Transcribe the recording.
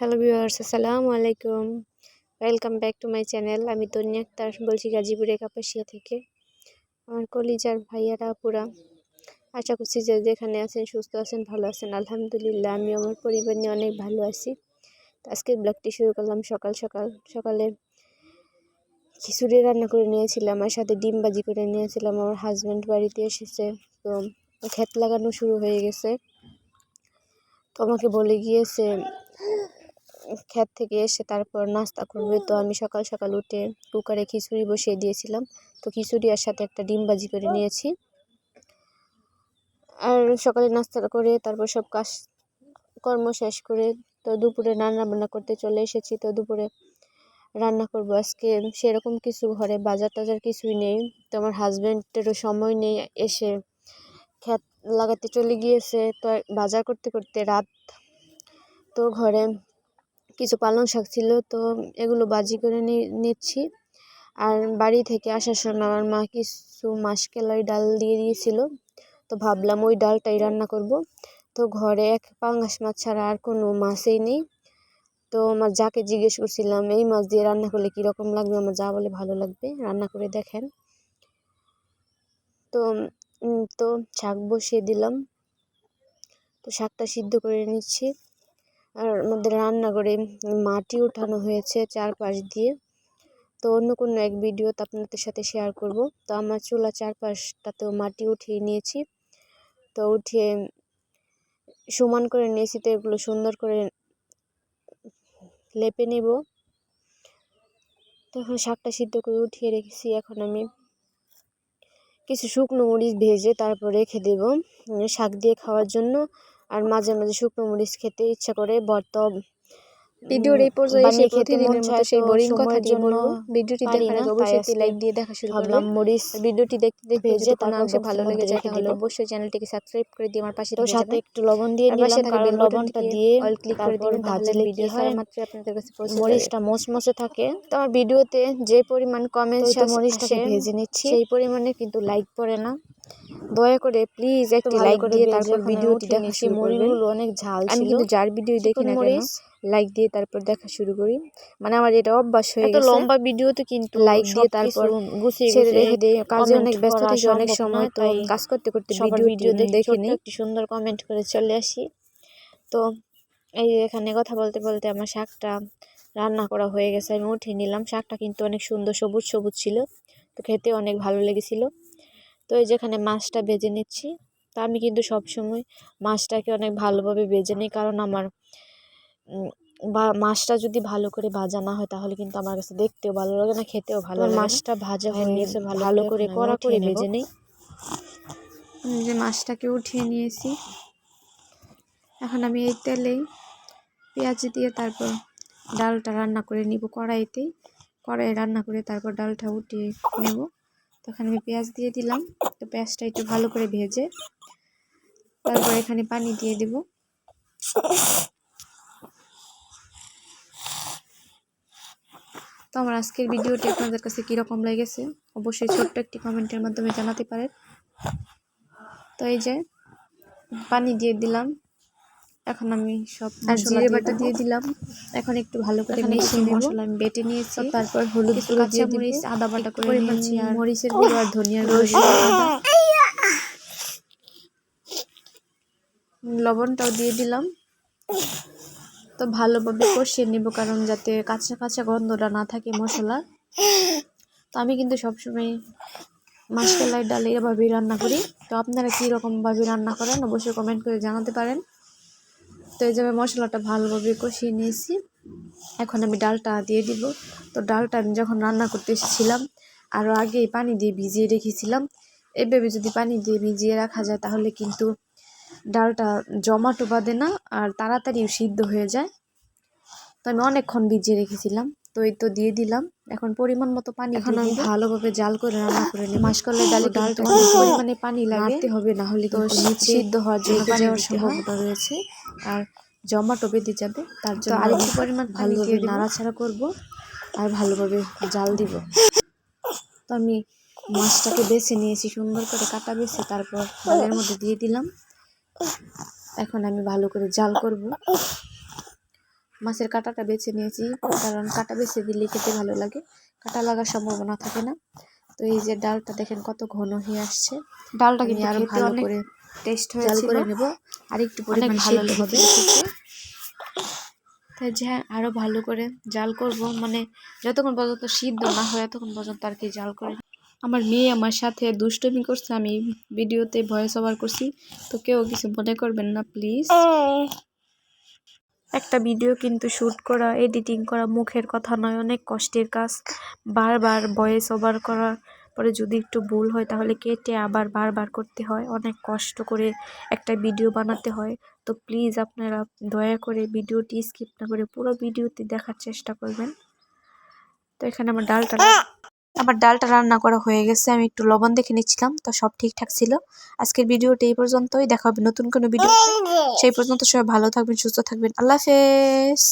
Hello viewers আসসালামু আলাইকুম। Welcome back to my channel আমি তন্নি আক্তার, বলছি গাজীপুরে কাপাসিয়া থেকে। আমার কলিজার ভাইয়ারা পুরা আশা করছি যে যেখানে আছেন, সুস্থ আছেন, ভালো আছেন। আলহামদুলিল্লাহ আমি আমার পরিবার নিয়ে অনেক ভালো আছি। আজকে ব্লগটি শুরু করলাম সকাল সকাল। সকালে খিচুড়ি রান্না করে নিয়েছিলাম, আর সাথে ডিম বাজি করে নিয়েছিলাম। আমার হাজব্যান্ড বাড়িতে এসেছে, তো ক্ষেত লাগানো শুরু হয়ে গেছে। তো আমাকে বলে গিয়েছে ক্ষেত থেকে এসে তারপর নাস্তা করবে। তো আমি সকাল সকাল উঠে কুকারে খিচুড়ি বসিয়ে দিয়েছিলাম। তো খিচুড়ি আর সাথে একটা ডিম ভাজি করে নিয়েছি। আর সকালে নাস্তা করে তারপর সব কাজ কর্ম শেষ করে তো দুপুরে রান্না বান্না করতে চলে এসেছি। তো দুপুরে রান্না করব আজকে। সেরকম কিছু ঘরে বাজার টাজার কিছুই নেই। তো আমার হাজব্যান্ডেরও সময় নেই এসে ক্ষেত লাগাতে চলে গিয়েছে। তো বাজার করতে করতে রাত তো ঘরে কিছু পালং শাক ছিল, তো এগুলো বাজি করে নিচ্ছি। আর বাড়ি থেকে আসার সময় আমার মা কিছু মাসকেলাই ডাল দিয়ে দিয়েছিল, তো ভাবলাম ওই ডালটাই রান্না করব। তো ঘরে এক পাঙ্গাস মাছ ছাড়া আর কোনো মাছই নেই। তো আমার যাকে জিজ্ঞেস করছিলাম, এই মাছ দিয়ে রান্না করলে কীরকম লাগবে? আমার যা বলে ভালো লাগবে, রান্না করে দেখেন। তো তো শাক বসিয়ে দিলাম। তো শাকটা সিদ্ধ করে নিচ্ছি। আমাদের রান্নাঘরে মাটি উঠানো হয়েছে চারপাশ দিয়ে। তো অন্য কোনো এক ভিডিও ভিডিওতে আপনাদের সাথে শেয়ার করব। তো আমার চুলা চারপাশটাতেও মাটি উঠিয়ে নিয়েছি। তো উঠিয়ে সমান করে নিয়েছি তো এগুলো সুন্দর করে লেপে নেব। তখন শাকটা সিদ্ধ করে উঠিয়ে রেখেছি এখন আমি। কিছু শুকনো মরিচ ভেজে তারপর রেখে দেব। শাক দিয়ে খাওয়ার জন্য আর মাঝে মাঝে শুকনো মরিচ খেতে ইচ্ছা করে ভর্তা ভিডিওর এই পর্যায়ে এসে মন চায় সেই বোরিং কথা কথাটি বলব। ভিডিওটি দেখার আগে অবশ্যই লাইক দিয়ে দেখা শুরু করলাম মরিচ ভিডিওটি দেখতে দেখতে অংশ ভালো লেগে যায় তাহলে অবশ্যই চ্যানেলটিকে সাবস্ক্রাইব করে দিয়ে আমার পাশে তো সাথে একটু লবণ দিয়ে নিলাম কারণ লবণটা দিয়ে অল ক্লিক করে তাহলে ভাজলে ভিডিও হয়? মাত্র আপনাদের কাছে পৌঁছে মচমচে থাকে। তো আমার ভিডিওতে যে পরিমাণ কমেন্টস এই ভেজে নিচ্ছি। সেই পরিমাণে কিন্তু লাইক পড়ে না। দয়া করে প্লিজ একটি লাইক দিয়ে তারপর ভিডিওটি দেখা করবেন। মরিচগুলো অনেক ঝাল আমি ছিল। কিন্তু যার ভিডিও দেখি না কেন লাইক দিয়ে তারপর দেখা শুরু করি। মানে আমার এটা অভ্যাস হয়ে গেছে। লম্বা ভিডিওতে কিন্তু লাইক দিয়ে তারপর গুছিয়ে ছেড়ে রেখে দেই কাজে অনেক ব্যস্ত থাকি অনেক সময় তো কাজ করতে করতে ভিডিও ভিডিও দেখে নিই একটি সুন্দর কমেন্ট করে চলে আসি। তো এই এখানে কথা বলতে বলতে আমার শাকটা রান্না করা হয়ে গেছে। আমি উঠিয়ে নিলাম। শাকটা কিন্তু অনেক সুন্দর সবুজ সবুজ ছিল। তো খেতে অনেক ভালো লেগেছিল। তো এই যেখানে মাছটা বেজে নিচ্ছি। তা আমি কিন্তু সব সময় মাছটাকে অনেক ভালোভাবে বেজে নিই কারণ আমার বা মাছটা যদি ভালো করে ভাজা না হয় তাহলে কিন্তু আমার কাছে দেখতেও ভালো লাগে না খেতেও ভালো লাগে মাছটা ভাজা হয়ে গেছে ভালো করে কড়া করে। ভেজে নিই। যে মাছটাকে উঠিয়ে নিয়েছি। এখন আমি এই তেলেই পেঁয়াজ দিয়ে তারপর ডালটা রান্না করে নিব কড়াইতে। কড়াই রান্না করে তারপর ডালটা উঠিয়ে নেব। তখন আমি পেঁয়াজ দিয়ে দিলাম। তো পেঁয়াজটা একটু ভালো করে ভেজে তারপর এখানে পানি দিয়ে দেব। তো আমার আজকের ভিডিওটি আপনাদের কাছে কীরকম লেগেছে অবশ্যই ছোট্ট একটি কমেন্টের মাধ্যমে জানাতে পারেন। তো এই যে পানি দিয়ে দিলাম। এখন আমি সব জিরে দিয়ে বাটা দিয়ে দিলাম। এখন একটু ভালো করে মিশিয়ে নেব। মশলা আমি বেটে নিয়েছি। তারপর হলুদ গুঁড়ো কাঁচা দিয়ে মরিচ আদা বাটা করে নিয়েছি আর মরিচের গুঁড়ো আর ধনিয়ার গুঁড়ো লবণটাও দিয়ে দিলাম। তো ভালোভাবে কষিয়ে নেব কারণ যাতে কাঁচা কাঁচা গন্ধটা না থাকে মশলা। তো আমি কিন্তু সবসময় মাসকলাই ডাল এভাবেই রান্না করি। তো আপনারা কী রকমভাবে রান্না করেন অবশ্যই কমেন্ট করে জানাতে পারেন। তো এই যে মশলাটা ভালোভাবে কষিয়ে নিয়েছি। এখন আমি ডালটা দিয়ে দিব। তো ডালটা আমি যখন রান্না করতে এসেছিলাম আরও আগে পানি দিয়ে ভিজিয়ে রেখেছিলাম। এভাবে যদি পানি দিয়ে ভিজিয়ে রাখা যায়, তাহলে কিন্তু ডালটা জমাটো বাঁধে না আর তাড়াতাড়ি সিদ্ধ হয়ে যায়। তো আমি অনেকক্ষণ ভিজিয়ে রেখেছিলাম। তো এই তো দিয়ে দিলাম। এখন পরিমাণ মতো পানি এখন আমি ভালোভাবে জাল করে রান্না করে নেব। মাসকলাই ডালে ডালটা পরিমাণে পানি লাগে নাড়তে হবে না হলে তো সিদ্ধ হওয়ার জন্য যাওয়ার সম্ভাবনা রয়েছে। আর জমাটো বেঁধে যাবে তার জন্য আরেকটু পরিমাণ ভালোভাবে নাড়াচাড়া করব আর ভালোভাবে জাল দিব। তো আমি মাছটাকে বেছে নিয়েছি সুন্দর করে কাটা বেছে তারপর ডালের মধ্যে দিয়ে দিলাম। এখন আমি ভালো করে জাল করব। মাছের কাঁটাটা বেছে নিয়েছি কারণ কাঁটা বেছে দিলে খেতে ভালো লাগে। কাঁটা লাগার সম্ভাবনা থাকে না। তো এই যে ডালটা দেখেন কত ঘন হয়ে আসছে। ডালটা কিন্তু আরও ভালো করে টেস্ট জাল হয়েছিল। করে নেব। আর একটু পরিমাণ ভালো হবে তাই যে আরও ভালো করে জাল করব। মানে যতক্ষণ পর্যন্ত সিদ্ধ না হয় ততক্ষণ পর্যন্ত আর কি জাল করে। আমার মেয়ে আমার সাথে দুষ্টমি করছে। আমি ভিডিওতে ভয়েস ওভার করছি। তো কেউ কিছু মনে করবেন না প্লিজ একটা ভিডিও কিন্তু শ্যুট করা, এডিটিং করা, মুখের কথা নয়, অনেক কষ্টের কাজ। বারবার ভয়েস ওভার করার পরে যদি একটু ভুল হয় তাহলে কেটে আবার বারবার করতে হয়। অনেক কষ্ট করে একটা ভিডিও বানাতে হয়। তো প্লিজ আপনারা দয়া করে ভিডিওটি স্কিপ না করে পুরো ভিডিওটি দেখার চেষ্টা করবেন। তো এখানে আমার ডালটা আমার ডালটা রান্না করা হয়ে গেছে আমি একটু লবণ দেখে নিচ্ছিলাম তো সব ঠিকঠাক ছিল। আজকের ভিডিওটা এই পর্যন্তই দেখা হবে নতুন কোনো ভিডিও সেই পর্যন্ত সবাই ভালো থাকবেন সুস্থ থাকবেন আল্লাহ হাফেজ।